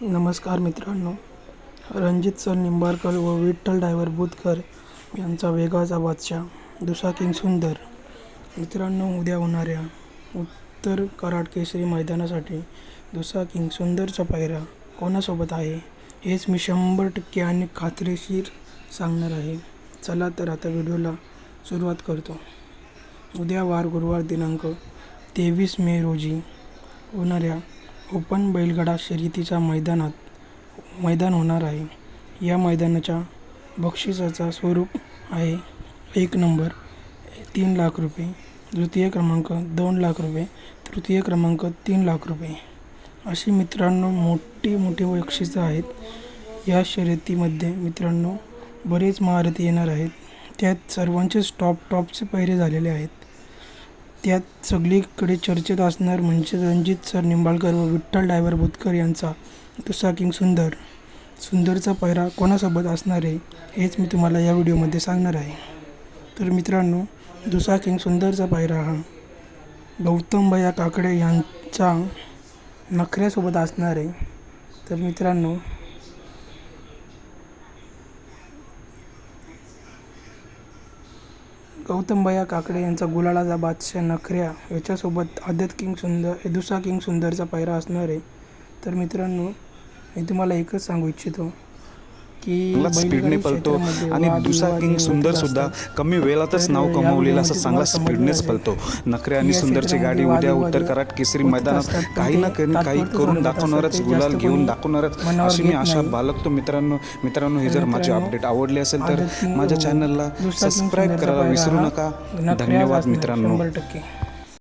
नमस्कार मित्रांनो. रणजित सर निंबाळकर व विठ्ठल डायव्हर बोधकर यांचा वेगळाचा बादशाह दुसा किंग सुंदर. मित्रांनो उद्या होणाऱ्या उत्तर कराड केसरी मैदानासाठी दुसा किंग सुंदरचा पायरा कोणासोबत आहे हेच मी शंभर टक्के आणि खात्रीशीर सांगणार आहे. चला तर आता व्हिडिओला सुरुवात करतो. उद्या वार गुरुवार दिनांक तेवीस मे रोजी होणाऱ्या ओपन बैलगाडा शर्यतीच्या मैदानात मैदान होणार आहे. या मैदानाच्या बक्षिसाचा स्वरूप आहे एक नंबर तीन लाख रुपये. द्वितीय क्रमांक दोन लाख रुपये. तृतीय क्रमांक तीन लाख रुपये. अशी मित्रांनो मोठी मोठी बक्षिसं आहेत. या शर्यतीमध्ये मित्रांनो बरेच महारथी येणार आहेत. त्यात सर्वांचेच टॉप टॉपचे पहिरे झालेले आहेत. त्यात सगळीकडे चर्चेत असणार म्हणजे रणजित सर निंबाळकर व विठ्ठल डायव्हर भुतकर यांचा दुसरा किंग सुंदर. सुंदरचा पैरा कोणासोबत असणार आहे हेच मी तुम्हाला या व्हिडिओमध्ये सांगणार आहे. तर मित्रांनो दुसरा किंग सुंदरचा पायरा हा गौतम भैया काकडे यांचा नखऱ्यासोबत असणार आहे. तर मित्रांनो गौतमबया काकडे यांचा गुलालाचा बादशाह नखऱ्या याच्यासोबत आदत किंग सुंदर दुसरा किंग सुंदरचा पायरा असणार. आहे तर मित्रांनो मी तुम्हाला एकच सांगू इच्छितो. की चांगला स्पीडने क्षेत्रामध्ये आणि वाद दुसरा विवाद किंग हे सुंदर सुद्धा. कमी वेळातच नाव कमावलेलं असं चांगला स्पीडनेच पळतो. नखरे आणि सुंदरची गाडी उद्या उत्तर कराड केसरी मैदानात काही ना काही करून दाखवणारच गुलाल घेऊन दाखवणारच. अशी मी आशा. बाळगतो मित्रांनो मित्रांनो हे जर माझे अपडेट आवडले असेल तर माझ्या चॅनलला सबस्क्राईब करायला विसरू नका. धन्यवाद मित्रांनो.